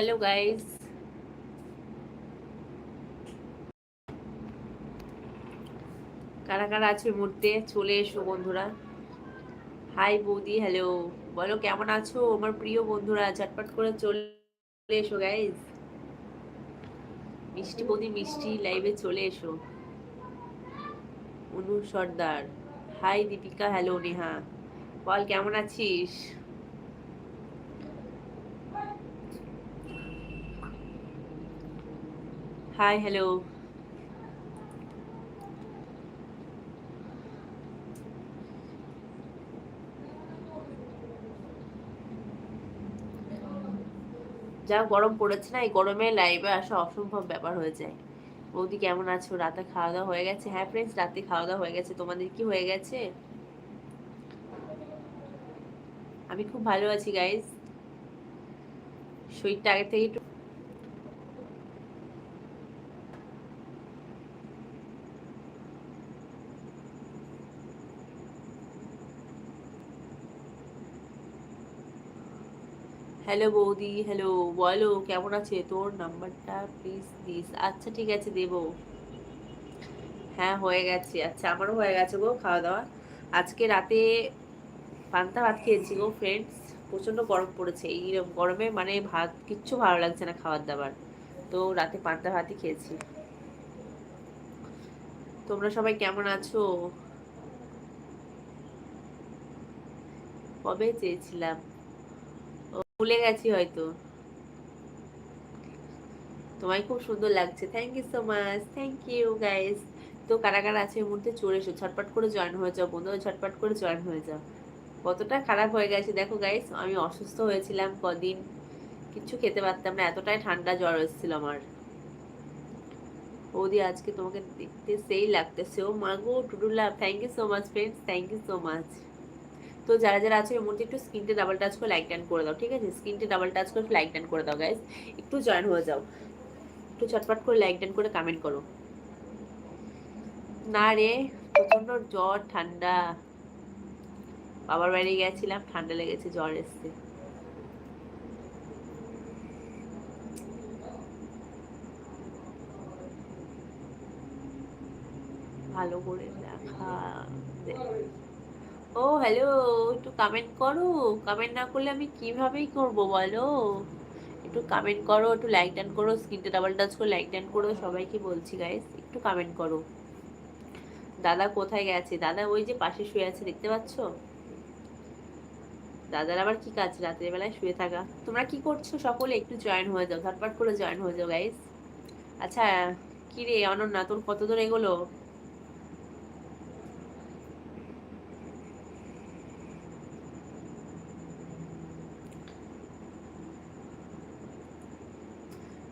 Hello guys কারা কারা আছে মুহূর্তে? চলে এসো, বন্ধুরা। হাই বৌদি হ্যালো বলো, কেমন আছো? আমার প্রিয় বন্ধুরা, ঝটপট করে চলে এসো গাইস মিষ্টি বৌদি, মিষ্টি লাইভে চলে এসো। অনু সর্দার। Hi Deepika hello Neha. বল, কেমন আছিস? হাই হ্যালো যা গরম পড়েছে না, এই গরমে লাইভে আসা অসম্ভব ব্যাপার হয়ে যায়। বৌদি, কেমন আছো? রাতে খাওয়া দাওয়া হয়ে গেছে? হ্যাঁ ফ্রেন্ডস রাতে খাওয়া দাওয়া হয়ে গেছে। তোমাদের কি হয়ে গেছে? আমি খুব ভালো আছি গাইজ শরীরটা আগে থেকে হ্যালো বৌদি। হ্যালো বলো, কেমন আছে? তোর নাম্বারটা প্লিজ দিস। আচ্ছা ঠিক আছে, দেব। হ্যাঁ হয়ে গেছে। আচ্ছা আমারও হয়ে গেছে গো খাওয়া দাওয়া আজকে রাতে পান্তা ভাত খেয়েছি গো ফ্রেন্ডস প্রচণ্ড গরম পড়েছে। এই গরমে মানে ভাত, কিচ্ছু ভালো লাগছে না খাবার দাবার। তো রাতে পান্তা ভাতই খেয়েছি। তোমরা সবাই কেমন আছো? কবে চেয়েছিলাম? ভুলে গেছি হয়তো। তোমায় খুব সুন্দর লাগছে। Thank you so much thank you guys তো কারা কারা আছে মুহূর্তে? চলে এসো। ছটপট করে জয়েন হয়ে যাও, বন্ধুরা ছটপট করে জয়েন হয়ে যাও। কতটা খারাপ হয়ে গেছে, দেখো গাইস আমি অসুস্থ হয়েছিলাম কদিন। কিচ্ছু খেতে পারতাম না, এতটাই ঠান্ডা জ্বর এসেছিল আমার। বৌদি, আজকে তোমাকে দেখতে সেই লাগতেছে। ও মাগো টুডুলা thank you so much friends thank you so much তো যারা যারা আছে এর মধ্যে একটু স্ক্রিনতে ডাবল টাচ করে লাইক টান করে দাও, ঠিক আছে? স্ক্রিনতে ডাবল টাচ করে লাইক টান করে দাও গাইজ একটু জয়েন হয়ে যাও। একটু চটপট করে লাইক টান করে কমেন্ট করো। না রে প্রচণ্ড জ্বর, ঠান্ডা। বাবার বাড়ি গেছিলাম, ঠান্ডা লেগেছে, জ্বর এসছে। ভালো করে দেখা ও হ্যালো একটু কমেন্ট করো। কমেন্ট না করলে আমি কিভাবেই করব বলো? একটু কমেন্ট করো, একটু লাইক টান করো স্ক্রিনটা ডাবল টাচ করে লাইক টান করো, সবাইকে বলছি গাইস একটু কমেন্ট করো। দাদা কোথায় গেছে? দাদা ওই যে পাশে শুয়ে আছে, দেখতে পাচ্ছ? দাদার আবার কি কাজ? রাতের বেলায় শুয়ে থাকা। তোমরা কি করছ? সকলে একটু জয়েন হয়ে যাও, ঝটপট করে জয়েন হয়ে যাও গাইস আচ্ছা কি রে অনন্যা, তোর কত দূর এগোলো?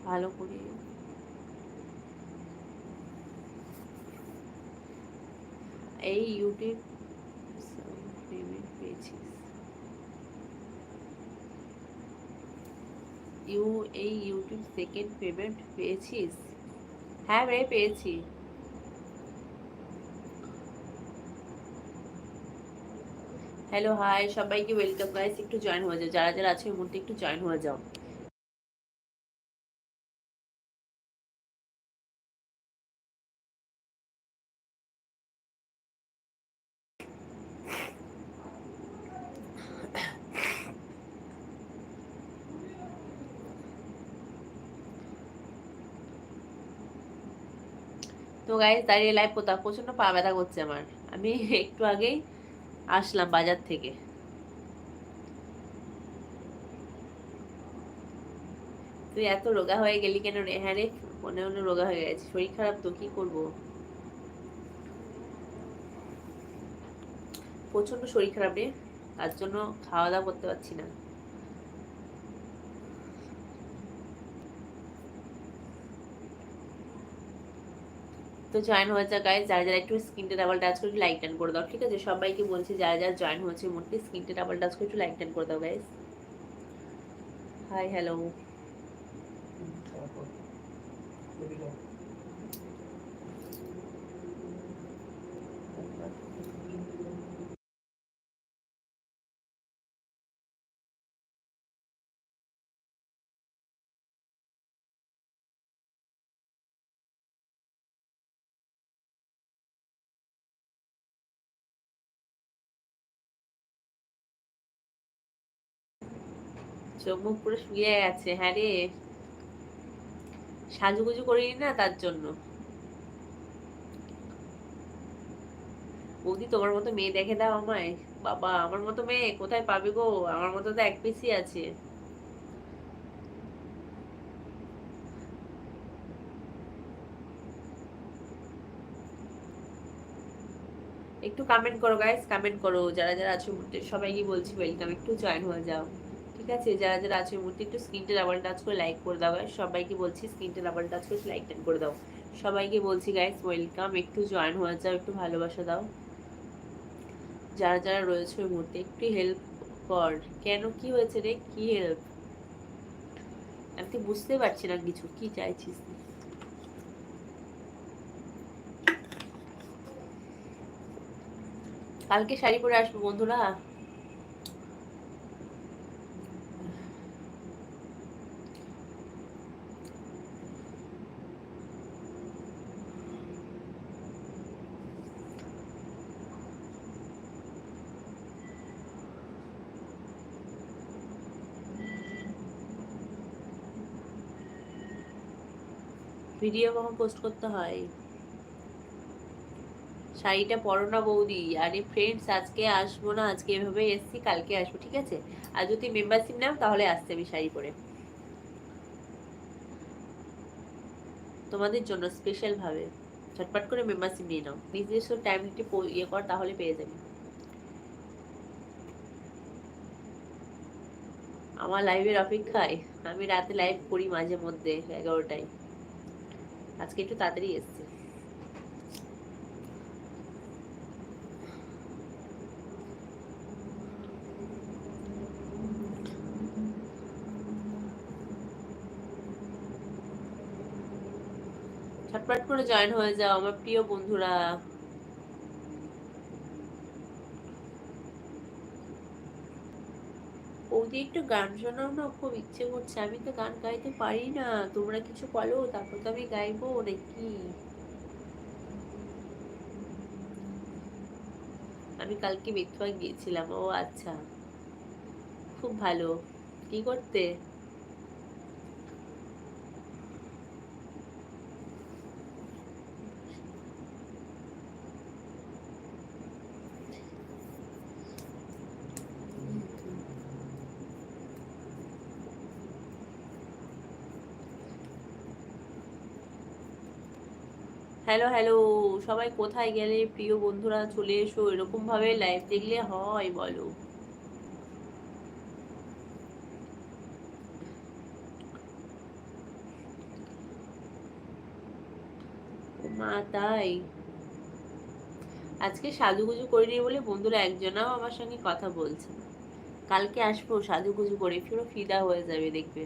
ভালো করে। এই ইউটিউব পেমেন্ট পেয়েছিস। ইউ, এই ইউটিউব সেকেন্ড পেমেন্ট পেয়েছিস? হ্যাঁ রে, পেয়েছি। হ্যালো হাই সবাইকে ওয়েলকাম গাইস একটু জয়েন হয়ে যাও। যারা যারা আছে ওই মুহূর্তে একটু জয়েন হয়ে যাও। তো গাইজ দাঁড়িয়ে লাইভ কোথাও প্রচণ্ড পা ব্যথা করছে আমার। আমি একটু আগেই আসলাম বাজার থেকে। তুই এত রোগা হয়ে গেলি কেন রে? হ্যাঁ রে, মনে মনে রোগা হয়ে গেছে। শরীর খারাপ তো, কি করব? প্রচণ্ড শরীর খারাপ রে, তার জন্য খাওয়া দাওয়া করতে পারছি না। তো জয়েন হয়ে যা গাইজ যারা যারা একটু স্ক্রিনটা ডাবল টাচ করে লাইক টান করে দাও, ঠিক আছে? সবাইকে বলছি, যারা যারা জয়েন হয়েছে, মোটামুটি স্ক্রিনটা ডাবল টাচ করে একটু লাইক টান করে দাও গাইজ হাই হ্যালো চোখ মুখ পুরো শুকিয়ে গেছে হ্যাঁ রে। সাজুগুজু করিনি না তার জন্য? বৌদি, তোমার মতো মেয়ে দেখে দাও আমায়। বাবা, আমার মতো মেয়ে কোথায় পাবে গো? আমার মতো তো এক পিসই আছে। একটু কমেন্ট করো গাইস কমেন্ট করো। যারা যারা আছো, সবাইকে বলছি ওয়েলকাম একটু জয়েন হয়ে যাও। ঠিক আছে? যারা যারা আছে মুহূর্তে একটু স্ক্রিনটা ডাবল টাচ করে লাইক করে দাও। সবাইকে বলছি স্ক্রিনটা ডাবল টাচ করে লাইক টান করে দাও। সবাইকে বলছি গাইস ওয়েলকাম একটু জয়েন হয়ে যাও, একটু ভালোবাসা দাও। যারা যারা রয়েছে ওই মুহূর্তে একটু হেল্প কর। কেন? কি হয়েছে রে? কি হেল্প আমি তো বুঝতে পারছি না কিছু। কি চাইছিস কালকে শাড়ি পরে আসব বন্ধুরা। ভিডিও কখন পোস্ট করতে হয়? শাড়িটা পরো না বৌদি। আরে ফ্রেন্ডস আজকে আসব না, আজকে এভাবে এসছি, কালকে আসব, ঠিক আছে? আর যদি মেম্বারশিপ নাও, তাহলে আসতে আমি শাড়ি পরে। তোমাদের জন্য স্পেশাল ভাবে। ঝটপট করে মেম্বারশিপ নিয়ে নাও। নিজস্ব টাইম ইয়ে কর, তাহলে পেয়ে যাবে। আমার লাইভের অপেক্ষায়। আমি রাতে লাইভ করি মাঝে মধ্যে, এগারোটায়। আজকে একটু তাড়াতাড়ি এসছি। ছটপট করে জয়েন হয়ে যাও আমার প্রিয় বন্ধুরা। বৌদি একটু গান শোনাও না, খুব ইচ্ছে করছে। আমি তো গান গাইতে পারি না। তোমরা কিছু বলো, তারপর তো আমি গাইবো নাকি? আমি কালকে মেথুয়া গিয়েছিলাম। ও আচ্ছা। খুব ভালো। কি করতে? হ্যালো হ্যালো সবাই কোথায় গেলে প্রিয় বন্ধুরা চলে এসো? এরকম ভাবে লাইভ দেখলে হয়, বলো। মা, তাই? আজকে সাজুগুজু করিনি বলে বন্ধুরা একজনাও আমার সঙ্গে কথা বলছে কালকে আসব সাজুগুজু করে পুরো ফিদা হয়ে যাবে, দেখবে।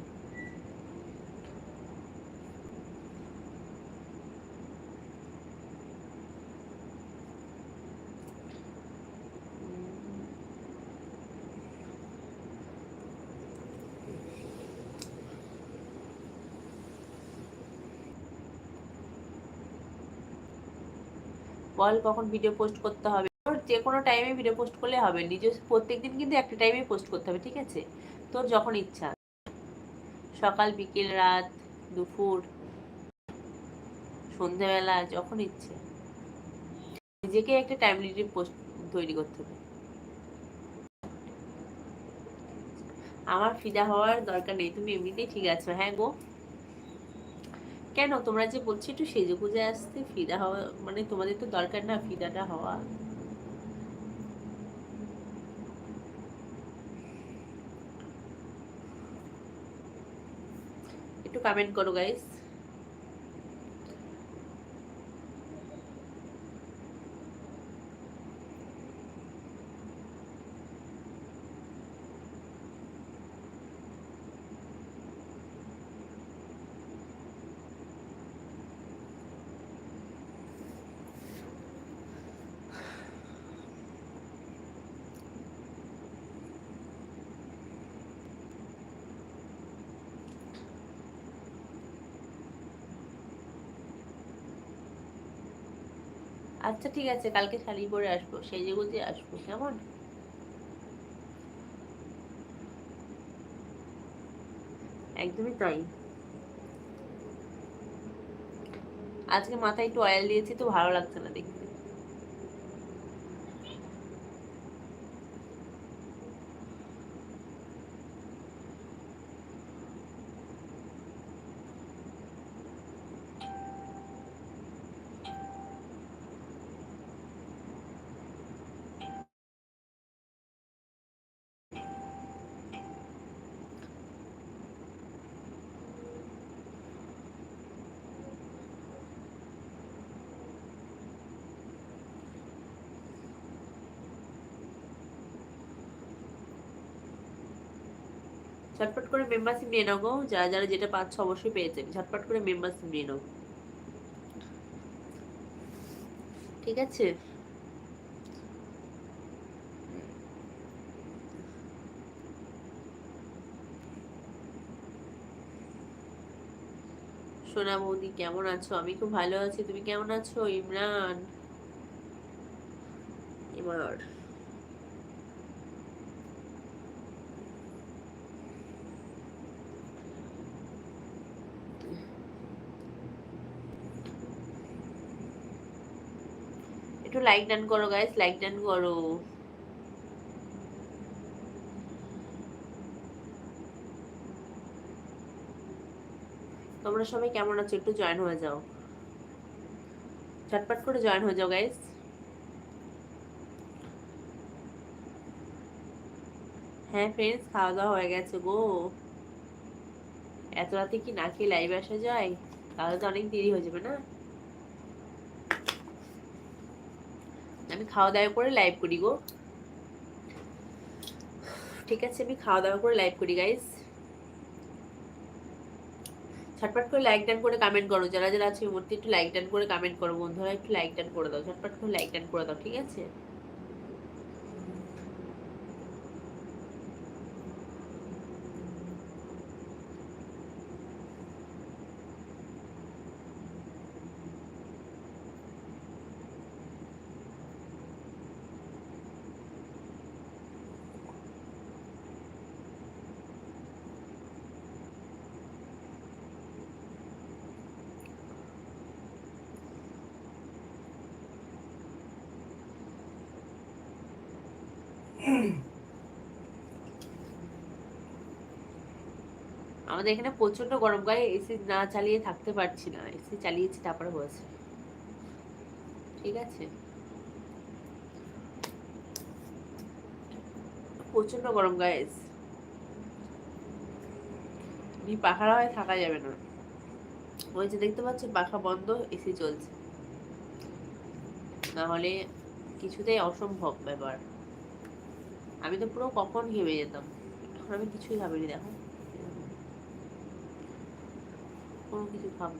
বল কখন ভিডিও পোস্ট করতে হবে। যে কোনো টাইমে ভিডিও পোস্ট করলে হবে। নিজের প্রত্যেকদিন কিন্তু একটা টাইমে পোস্ট করতে হবে, ঠিক আছে? তোর যখন ইচ্ছা। সকাল, বিকেল, রাত, দুপুর, সন্ধেবেলা, যখন ইচ্ছে। নিজেকে একটা টাইম লিমিট পোস্ট তৈরি করতে হবে। আমার ফিদা হওয়ার দরকার নেই। তুমি এমনিতেই ঠিক আছো। হ্যাঁ গো। কেন? তোমরা যে বলছো একটু সেজে গুজে আসতে, ফিদা হওয়া মানে তোমাদের তো দরকার না ফিদাটা হওয়া। একটু কমেন্ট করো গাইস আচ্ছা ঠিক আছে, কালকে শাড়ি পরে আসব সেই যে গুজে আসব, কেমন? একদমই তাই। আজকে মাথায় একটু অয়েল দিয়েছি, তো ভালো লাগছে না দেখতে। ঝটপট করে মেম্বারশিপ নিয়ে নাও গো, যারা যারা যেটা পাচ্ছ অবশ্যই পেয়েছে ঝটপট করে মেম্বারশিপ নিয়ে নাও। ঠিক আছে? সোনা বৌদি, কেমন আছো? আমি খুব ভালো আছি। তুমি কেমন আছো? ইমরান? এবার একটু লাইক ডান করো গাইস লাইক ডান করো। তোমরা সবাই কেমন আছো? একটু জয়েন হয়ে যাও। ঝটপট করে জয়েন হয়ে যাও গাইস হ্যাঁ ফ্রেন্ডস খাওয়া দাওয়া হয়ে গেছে গো। এত রাতে কি না খেয়ে লাইভ আসা যায়? তাহলে তো অনেক দেরি হয়ে যাবে না? আমি খাওয়া দাওয়া করে লাইভ করি গো। ঠিক আছে, আমি খাওয়া দাওয়া করে লাইভ করি গাইজ ছটপট করে লাইক ডান করে কমেন্ট করো। যারা যারা আছে মধ্যে একটু লাইক ডান করে কমেন্ট করো। বন্ধুরা, একটু লাইক ডান করে দাও। ঝটপট করে লাইক ডান করে দাও, ঠিক আছে? আমাদের এখানে প্রচণ্ড গরম, গায়ে এসি না চালিয়ে থাকতে পারছি না। এসি চালিয়েছি, তারপরে হয়েছে ঠিক আছে? প্রচণ্ড গরম গায়ে নি পাখার হয়ে থাকা যাবে না। ওই যে দেখতে পাচ্ছ, পাখা বন্ধ এসি চলছে। না হলে কিছুতেই অসম্ভব ব্যাপার। আমি তো পুরো কখন ঘেমে যেতাম? এখন আমি কিছুই ভাবিনি, দেখো। কোনো কিছু ভাব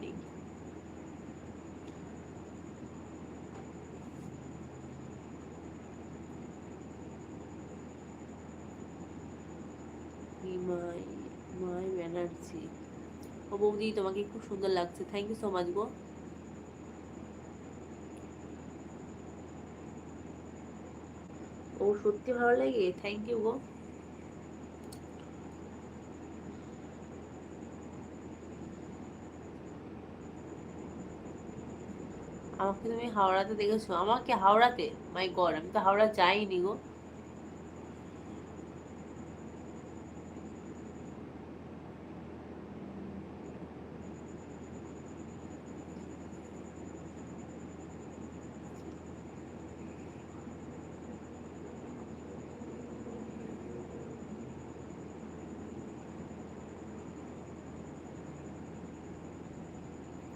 মাই মাই ব্যানার্জি। ও বৌদি, তোমাকে খুব সুন্দর লাগছে। থ্যাংক ইউ সো মাচ গো। ও সত্যি ভালো লাগে? থ্যাংক ইউ গো। আমাকে তুমি হাওড়াতে দেখেছ? আমাকে হাওড়াতে? মাই গড আমি তো হাওড়া যাইনি গো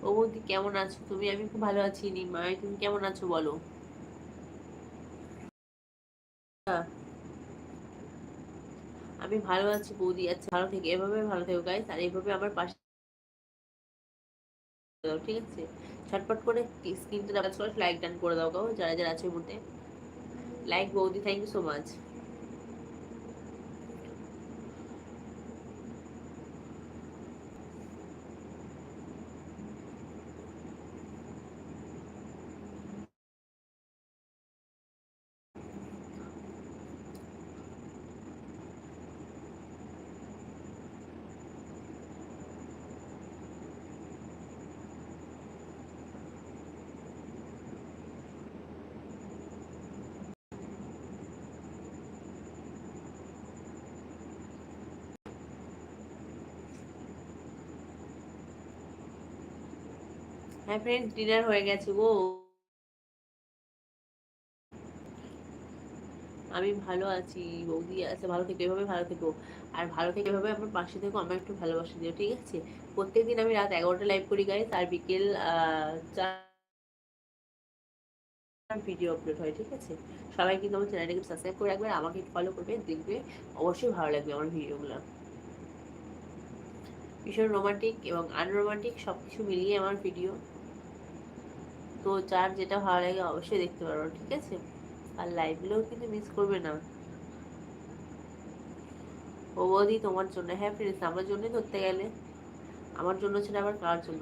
ও বৌদি কেমন আছো? তুমি, আমি খুব ভালো আছি নিমা তুমি কেমন আছো, বলো? আমি ভালো আছি, বৌদি। আচ্ছা ভালো থেকে, এভাবে ভালো থেকো গাইস আর এইভাবে আমার পাশে ঠিক আছে? ছটপট করে স্ক্রিনটা করে লাইক ডান করে দাও যারা যারা আছে মধ্যে লাইক বৌদি থ্যাংক ইউ সো মাচ হ্যাঁ ফ্রেন্ড ডিনার হয়ে গেছে, গো। আমি ভালো আছি, বৌদি আছে, ভালো থেকো, এভাবে ভালো থেকো। আর ভালো থেকে এভাবে আমার পাশে থেকো আমার একটু ভালোবাসা দিও, ঠিক আছে? প্রত্যেকদিন আমি রাত এগারোটা লাইভ করি গাইস আর বিকেল ভিডিও আপলোড হয়, ঠিক আছে? সবাই কিন্তু আমার চ্যানেলটাকে সাবস্ক্রাইব করে রাখবে আমাকে ফলো করবে দেখবে অবশ্যই ভালো লাগবে আমার ভিডিওগুলো ভীষণ রোমান্টিক এবং আনরোমান্টিক সব কিছু মিলিয়ে আমার ভিডিও তো যার যেটা ভালো লাগে অবশ্যই দেখতে পারো, ঠিক আছে? আর লাইভগুলোও কিন্তু মিস করবে না। ও বৌদি, তোমার জন্য হ্যাঁ ফ্রেন্ডস আমার জন্যই ধরতে গেলে। আমার জন্য ছিল আবার কার জন্য?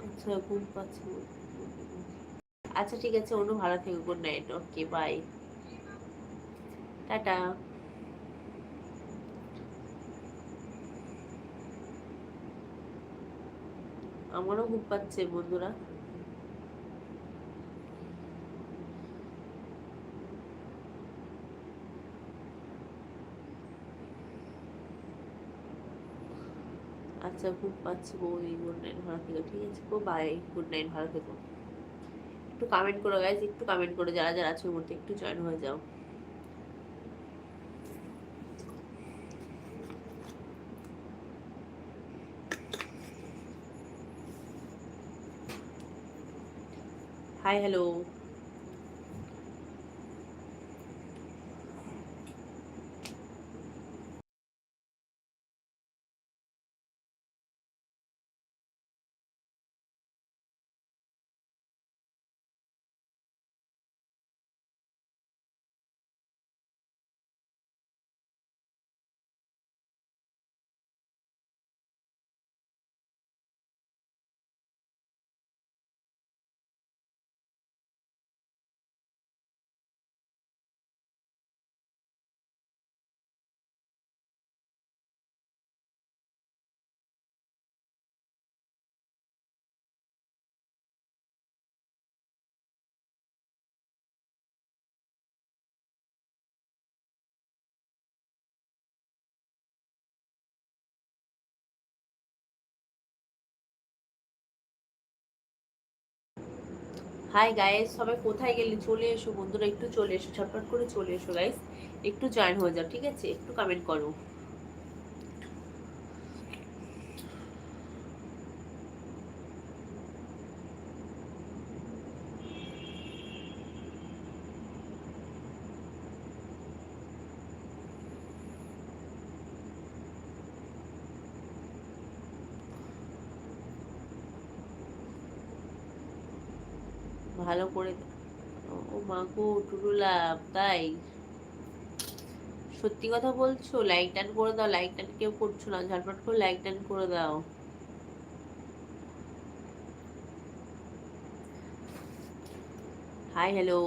আচ্ছা ঘুম পাচ্ছে আচ্ছা ঠিক আছে, অনু, ভালো থেকো গুড নাইট ওকে বাই টাটা। আমারও ঘুম পাচ্ছে, বন্ধুরা। আচ্ছা খুব পাচ্ছি বৌদি গুড নাইট ভালো থেকো, ঠিক আছে গো বাই গুড নাইট ভালো থেকো। একটু কমেন্ট করো গাইজ একটু কমেন্ট করো, যারা যারা আছে ওর মধ্যে একটু জয়েন হয়ে যাও। হাই হ্যালো হাই গাইস সবাই কোথায় গেলে? চলে এসো, বন্ধুরা একটু চলে এসো, ঝটপট করে চলে এসো গাইস একটু জয়েন হয়ে যাও, ঠিক আছে? একটু কমেন্ট করো ভালো করে ও মা গো টুটুলা তাই? সত্যি কথা বলছো? লাইক টান করে দাও লাইক টান কেউ করছ না। ঝটপট করে লাইক টান করে দাও। হাই হ্যালো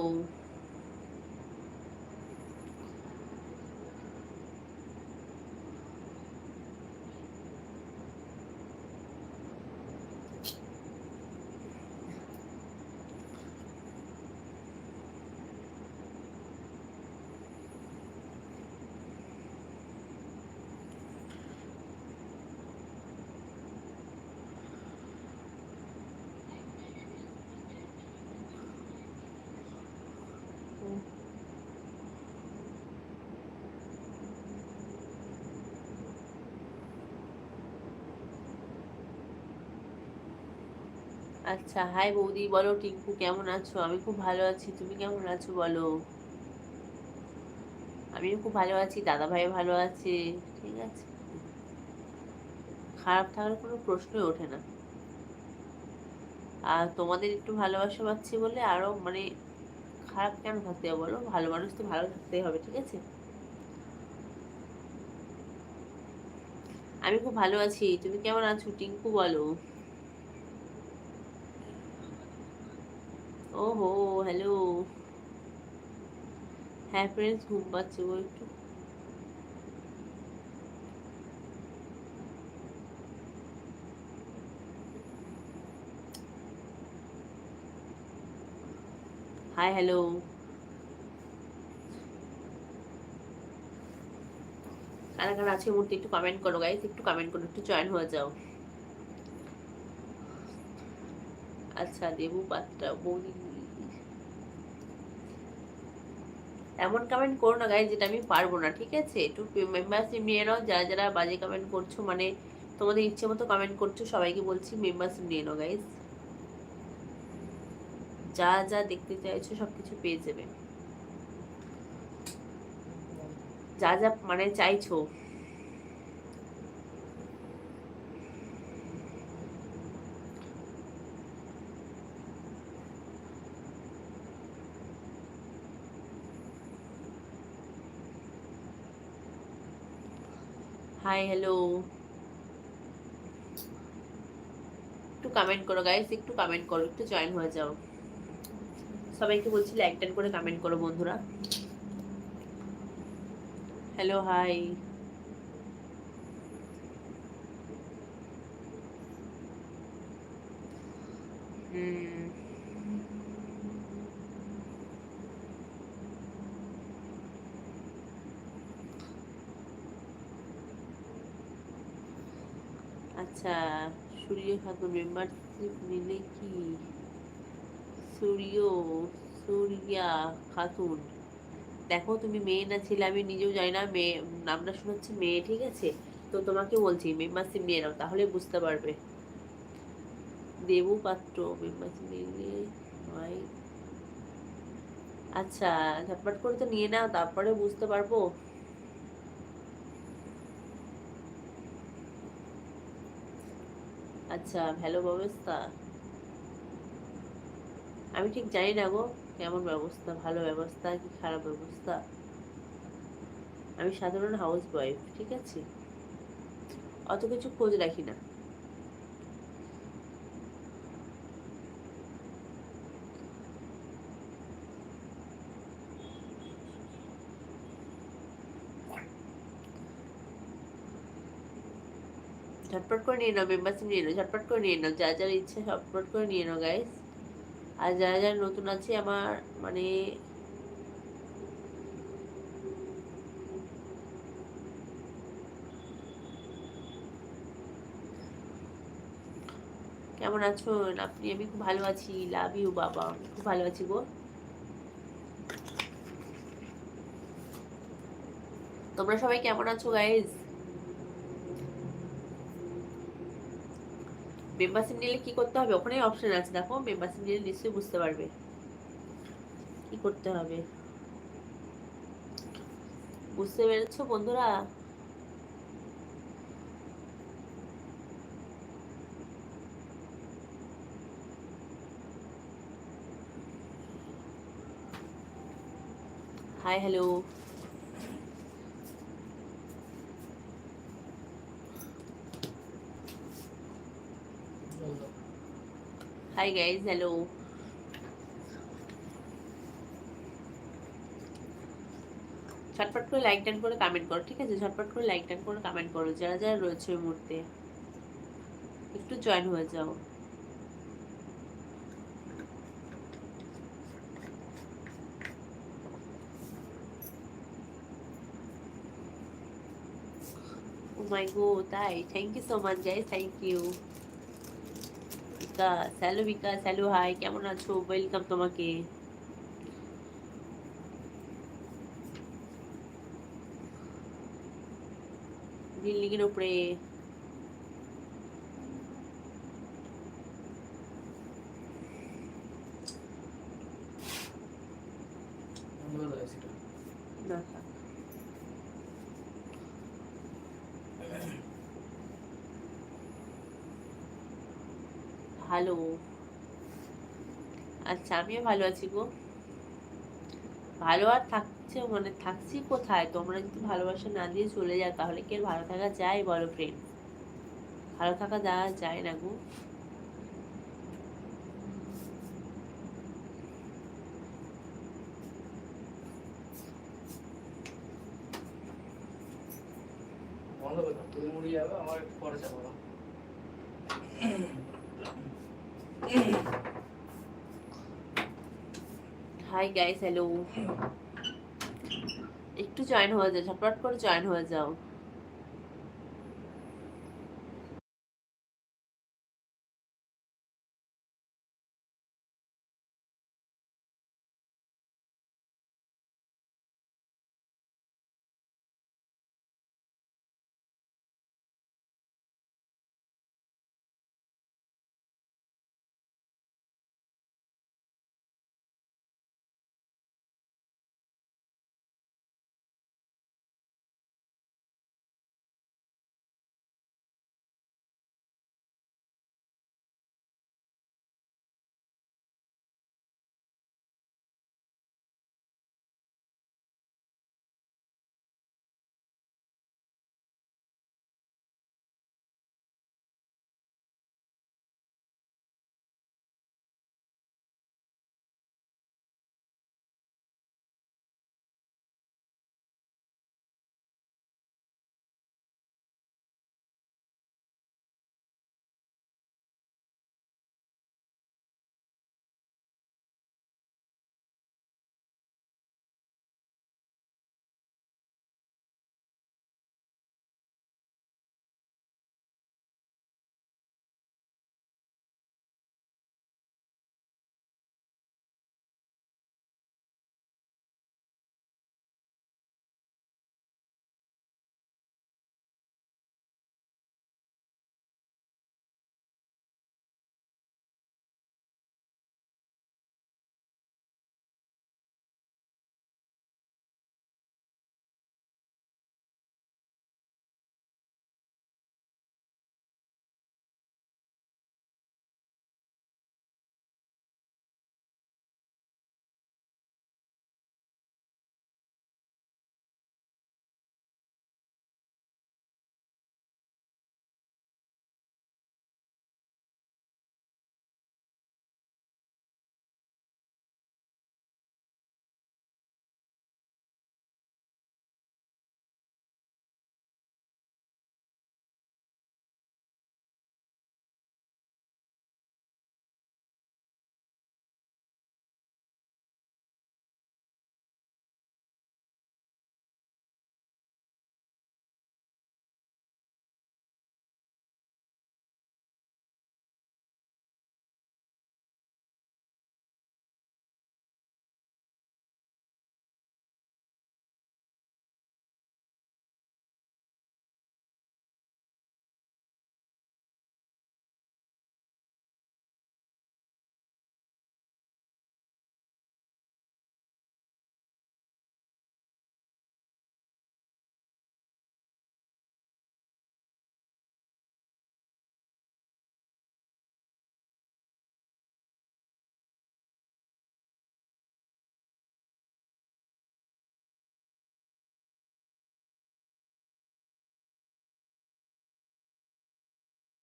আচ্ছা হাই বৌদি, বলো টিঙ্কু কেমন আছো? আমি খুব ভালো আছি, তুমি কেমন আছো বলো? আমিও খুব ভালো আছি দাদা ভাই ভালো আছে, ঠিক আছে। খারাপ থাকার কোনো প্রশ্নই ওঠে না। আর তোমাদের একটু ভালোবাসা পাচ্ছি বলে আরও মানে খারাপ কেন থাকতে হবে বলো? ভালো মানুষ তো ভালো থাকতেই হবে, ঠিক আছে? আমি খুব ভালো আছি, তুমি কেমন আছো? টিঙ্কু বলো। ওহো হ্যালো হ্যাঁ ফ্রেন্ডস ঘুম পাচ্ছে গো একটু। হাই হ্যালো কারা কারা আছে মুহূর্তে একটু কমেন্ট করো গাইস একটু কমেন্ট করো, একটু জয়েন হয়ে যাও। আচ্ছা দেবু পাত্র বৌদি। এমন কমেন্ট করো না গাইজ যেটা আমি পারব না, ঠিক আছে? একটু মেম্বারশিপ নিয়ে নাও, যারা যারা বাজে কমেন্ট করছ মানে তোমাদের ইচ্ছে মতো কমেন্ট করছ, সবাইকে বলছি মেম্বারশিপ নিয়ে নাও গাইজ যা যা দেখতে চাইছো সব কিছু পেয়ে যাবে। যা যা মানে চাইছো। হাই হ্যালো একটু কমেন্ট করো গাইস একটু কমেন্ট করো, একটু জয়েন হয়ে যাও। সবাইকে বলছি লাইক করে কমেন্ট করো, বন্ধুরা। Hello hi hmm. আচ্ছা সূর্য খাতুন মেম্বারশিপ নিলে কি? সূর্য সূর্যা খাতুন। দেখো তুমি মেয়ে না ছেলে, আমি নিজেও জানি না, মেয়ে, নামটা শোনাচ্ছি মেয়ে, ঠিক আছে? তো তোমাকে বলছি মেম্বারশিপ নিয়ে নাও, তাহলে বুঝতে পারবে। দেবু পাত্র মেম্বারশিপ নিলে ভাই আচ্ছা ঝটপট করে তো নিয়ে নাও, তারপরে বুঝতে পারব। আচ্ছা ভালো ব্যবস্থা। আমি ঠিক জানি না গো, কেমন ব্যবস্থা, ভালো ব্যবস্থা কি খারাপ ব্যবস্থা? আমি সাধারণ হাউস ওয়াইফ ঠিক আছে? অত কিছু খোঁজ রাখি না। ঝটপট করে নিয়ে নাও মেম্বারশিপ নিয়ে নাও ঝটপট করে নিয়ে নাও, যা যার ইচ্ছে ঝটপট করে নিয়ে নাও গাইস আর যারা যারা নতুন আছে আমার মানে কেমন আছো? আপনি, আমি খুব ভালো আছি। লাভ ইউ বাবা। খুব ভালো আছি গো। তোমরা সবাই কেমন আছো গাইজ মেম্বারশিপ নিলে কি করতে হবে? ওখানে অপশন আছে, দেখো মেম্বারশিপ নিলে নিশ্চয়ই বুঝতে পারবে। কি করতে হবে? বুঝতে পেরেছ বন্ধুরা? Hi hello hi guys hello ঝটপট করে লাইক টান করে কমেন্ট করো, ঠিক আছে? ঝটপট করে লাইক টান করে কমেন্ট করো, যারা যারা রয়েছে ওই মুহূর্তে। একটু জয়েন হয়ে যাও। ও মাই গো তাই? Thank you so much guys thank you Bikash hello Bikash hello hi কেমন আছো? ওয়েলকাম তোমাকে। বিল্ডিং এর উপরে না থাক। ভালো আচ্ছা আমিও ভালো আছি গো। ভালো আর থাকছে মানে থাকছি কোথায়? তোমরা যদি ভালোবাসা না দিয়ে চলে যাও তাহলে কি ভালো থাকা যায় বলো ফ্রেন্ড ভালো থাকা যাওয়া যায় না গো। যাবে আমার পরে চাপাবো হাই গাইস হ্যালো একটু জয়েন হয়ে যাও ঝটপট করে জয়েন হয়ে যাও।